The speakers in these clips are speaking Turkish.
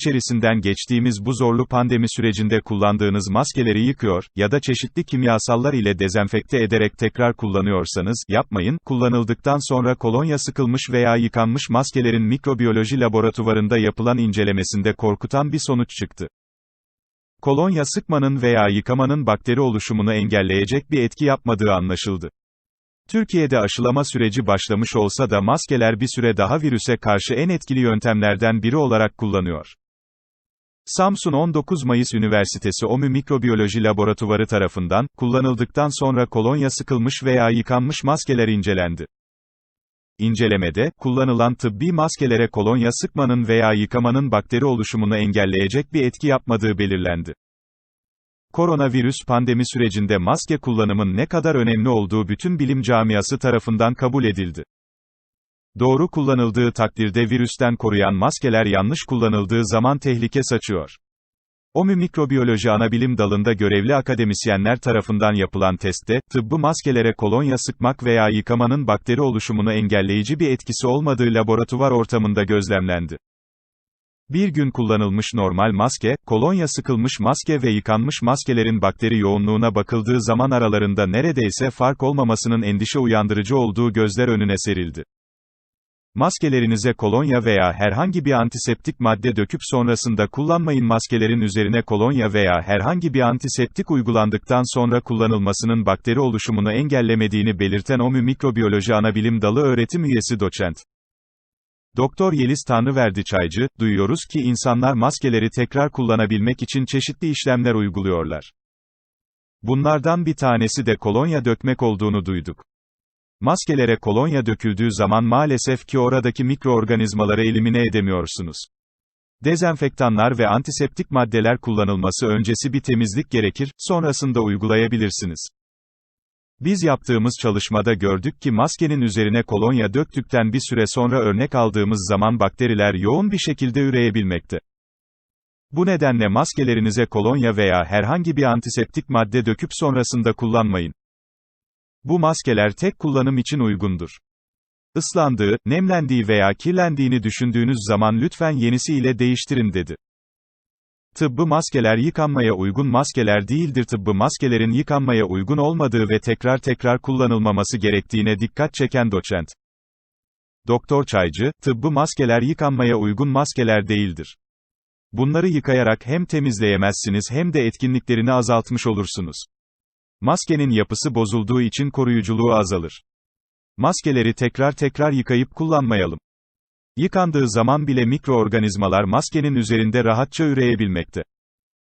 İçerisinden geçtiğimiz bu zorlu pandemi sürecinde kullandığınız maskeleri yıkıyor ya da çeşitli kimyasallar ile dezenfekte ederek tekrar kullanıyorsanız, yapmayın, kullanıldıktan sonra kolonya sıkılmış veya yıkanmış maskelerin mikrobiyoloji laboratuvarında yapılan incelemesinde korkutan bir sonuç çıktı. Kolonya sıkmanın veya yıkamanın bakteri oluşumunu engelleyecek bir etki yapmadığı anlaşıldı. Türkiye'de aşılama süreci başlamış olsa da maskeler bir süre daha virüse karşı en etkili yöntemlerden biri olarak kullanıyor. Samsun 19 Mayıs Üniversitesi OMÜ Mikrobiyoloji Laboratuvarı tarafından, kullanıldıktan sonra kolonya sıkılmış veya yıkanmış maskeler incelendi. İncelemede, kullanılan tıbbi maskelere kolonya sıkmanın veya yıkamanın bakteri oluşumunu engelleyecek bir etki yapmadığı belirlendi. Koronavirüs pandemi sürecinde maske kullanımın ne kadar önemli olduğu bütün bilim camiası tarafından kabul edildi. Doğru kullanıldığı takdirde virüsten koruyan maskeler yanlış kullanıldığı zaman tehlike saçıyor. OMÜ Mikrobiyoloji Anabilim Dalı'nda görevli akademisyenler tarafından yapılan testte, tıbbı maskelere kolonya sıkmak veya yıkamanın bakteri oluşumunu engelleyici bir etkisi olmadığı laboratuvar ortamında gözlemlendi. Bir gün kullanılmış normal maske, kolonya sıkılmış maske ve yıkanmış maskelerin bakteri yoğunluğuna bakıldığı zaman aralarında neredeyse fark olmamasının endişe uyandırıcı olduğu gözler önüne serildi. Maskelerinize kolonya veya herhangi bir antiseptik madde döküp sonrasında kullanmayın maskelerin üzerine kolonya veya herhangi bir antiseptik uygulandıktan sonra kullanılmasının bakteri oluşumunu engellemediğini belirten OMÜ Mikrobiyoloji Anabilim Dalı öğretim üyesi doçent. Doktor Yeliz Tanrıverdi Çaycı, duyuyoruz ki insanlar maskeleri tekrar kullanabilmek için çeşitli işlemler uyguluyorlar. Bunlardan bir tanesi de kolonya dökmek olduğunu duyduk. Maskelere kolonya döküldüğü zaman maalesef ki oradaki mikroorganizmaları elimine edemiyorsunuz. Dezenfektanlar ve antiseptik maddeler kullanılması öncesi bir temizlik gerekir, sonrasında uygulayabilirsiniz. Biz yaptığımız çalışmada gördük ki maskenin üzerine kolonya döktükten bir süre sonra örnek aldığımız zaman bakteriler yoğun bir şekilde üreyebilmekte. Bu nedenle maskelerinize kolonya veya herhangi bir antiseptik madde döküp sonrasında kullanmayın. Bu maskeler tek kullanım için uygundur. Islandığı, nemlendiği veya kirlendiğini düşündüğünüz zaman lütfen yenisi ile değiştirin dedi. Tıbbı maskeler yıkanmaya uygun maskeler değildir. Tıbbı maskelerin yıkanmaya uygun olmadığı ve tekrar tekrar kullanılmaması gerektiğine dikkat çeken doçent. Doktor Çaycı, tıbbı maskeler yıkanmaya uygun maskeler değildir. Bunları yıkayarak hem temizleyemezsiniz hem de etkinliklerini azaltmış olursunuz. Maskenin yapısı bozulduğu için koruyuculuğu azalır. Maskeleri tekrar tekrar yıkayıp kullanmayalım. Yıkandığı zaman bile mikroorganizmalar maskenin üzerinde rahatça üreyebilmekte.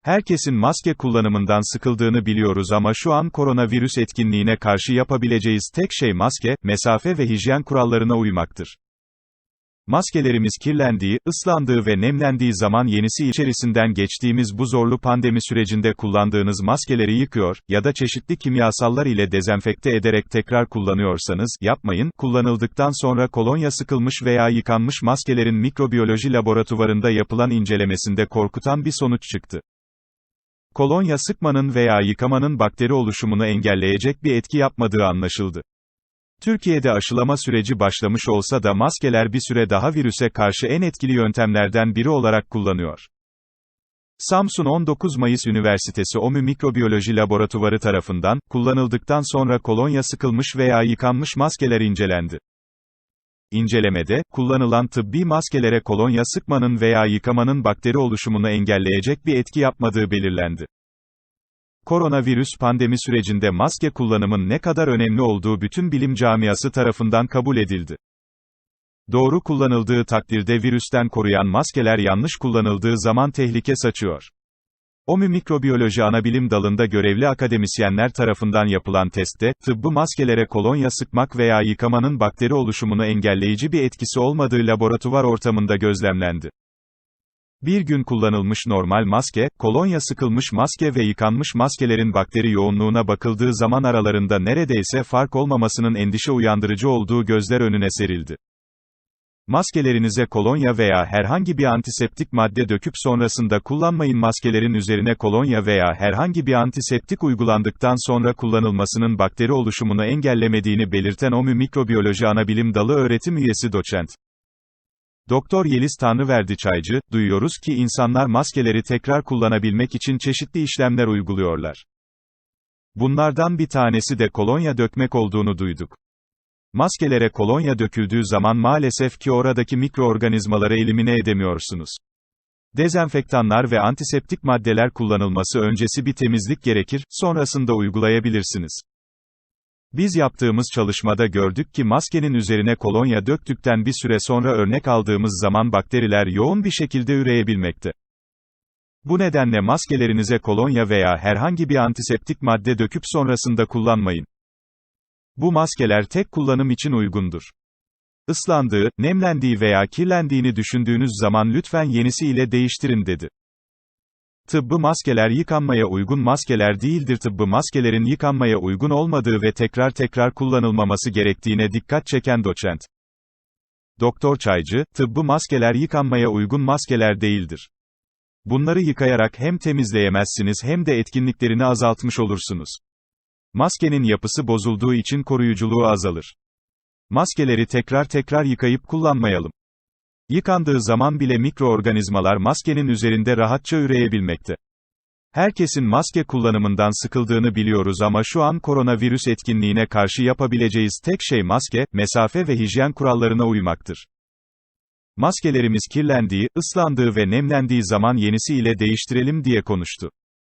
Herkesin maske kullanımından sıkıldığını biliyoruz ama şu an koronavirüs etkinliğine karşı yapabileceğiz tek şey maske, mesafe ve hijyen kurallarına uymaktır. Maskelerimiz kirlendiği, ıslandığı ve nemlendiği zaman yenisi içerisinden geçtiğimiz bu zorlu pandemi sürecinde kullandığınız maskeleri yıkıyor ya da çeşitli kimyasallar ile dezenfekte ederek tekrar kullanıyorsanız, yapmayın, kullanıldıktan sonra kolonya sıkılmış veya yıkanmış maskelerin mikrobiyoloji laboratuvarında yapılan incelemesinde korkutan bir sonuç çıktı. Kolonya sıkmanın veya yıkamanın bakteri oluşumunu engelleyecek bir etki yapmadığı anlaşıldı. Türkiye'de aşılama süreci başlamış olsa da maskeler bir süre daha virüse karşı en etkili yöntemlerden biri olarak kullanıyor. Samsun 19 Mayıs Üniversitesi OMÜ Mikrobiyoloji Laboratuvarı tarafından, kullanıldıktan sonra kolonya sıkılmış veya yıkanmış maskeler incelendi. İncelemede, kullanılan tıbbi maskelere kolonya sıkmanın veya yıkamanın bakteri oluşumunu engelleyecek bir etki yapmadığı belirlendi. Koronavirüs pandemi sürecinde maske kullanımın ne kadar önemli olduğu bütün bilim camiası tarafından kabul edildi. Doğru kullanıldığı takdirde virüsten koruyan maskeler yanlış kullanıldığı zaman tehlike saçıyor. OMÜ Mikrobiyoloji Anabilim Dalı'nda görevli akademisyenler tarafından yapılan testte, tıbbı maskelere kolonya sıkmak veya yıkamanın bakteri oluşumunu engelleyici bir etkisi olmadığı laboratuvar ortamında gözlemlendi. Bir gün kullanılmış normal maske, kolonya sıkılmış maske ve yıkanmış maskelerin bakteri yoğunluğuna bakıldığı zaman aralarında neredeyse fark olmamasının endişe uyandırıcı olduğu gözler önüne serildi. Maskelerinize kolonya veya herhangi bir antiseptik madde döküp sonrasında kullanmayın maskelerin üzerine kolonya veya herhangi bir antiseptik uygulandıktan sonra kullanılmasının bakteri oluşumunu engellemediğini belirten OMÜ Mikrobiyoloji Anabilim Dalı öğretim üyesi doçent. Doktor Yeliz Tanrıverdi Çaycı, duyuyoruz ki insanlar maskeleri tekrar kullanabilmek için çeşitli işlemler uyguluyorlar. Bunlardan bir tanesi de kolonya dökmek olduğunu duyduk. Maskelere kolonya döküldüğü zaman maalesef ki oradaki mikroorganizmaları elimine edemiyorsunuz. Dezenfektanlar ve antiseptik maddeler kullanılması öncesi bir temizlik gerekir, sonrasında uygulayabilirsiniz. Biz yaptığımız çalışmada gördük ki maskenin üzerine kolonya döktükten bir süre sonra örnek aldığımız zaman bakteriler yoğun bir şekilde üreyebilmekte. Bu nedenle maskelerinize kolonya veya herhangi bir antiseptik madde döküp sonrasında kullanmayın. Bu maskeler tek kullanım için uygundur. Islandığı, nemlendiği veya kirlendiğini düşündüğünüz zaman lütfen yenisi ile değiştirin dedi. Tıbbı maskeler yıkanmaya uygun maskeler değildir. Tıbbı maskelerin yıkanmaya uygun olmadığı ve tekrar tekrar kullanılmaması gerektiğine dikkat çeken doçent. Doktor Çaycı, tıbbı maskeler yıkanmaya uygun maskeler değildir. Bunları yıkayarak hem temizleyemezsiniz hem de etkinliklerini azaltmış olursunuz. Maskenin yapısı bozulduğu için koruyuculuğu azalır. Maskeleri tekrar tekrar yıkayıp kullanmayalım. Yıkandığı zaman bile mikroorganizmalar maskenin üzerinde rahatça üreyebilmekte. Herkesin maske kullanımından sıkıldığını biliyoruz ama şu an koronavirüs etkinliğine karşı yapabileceğiz tek şey maske, mesafe ve hijyen kurallarına uymaktır. Maskelerimiz kirlendiği, ıslandığı ve nemlendiği zaman yenisi ile değiştirelim diye konuştu.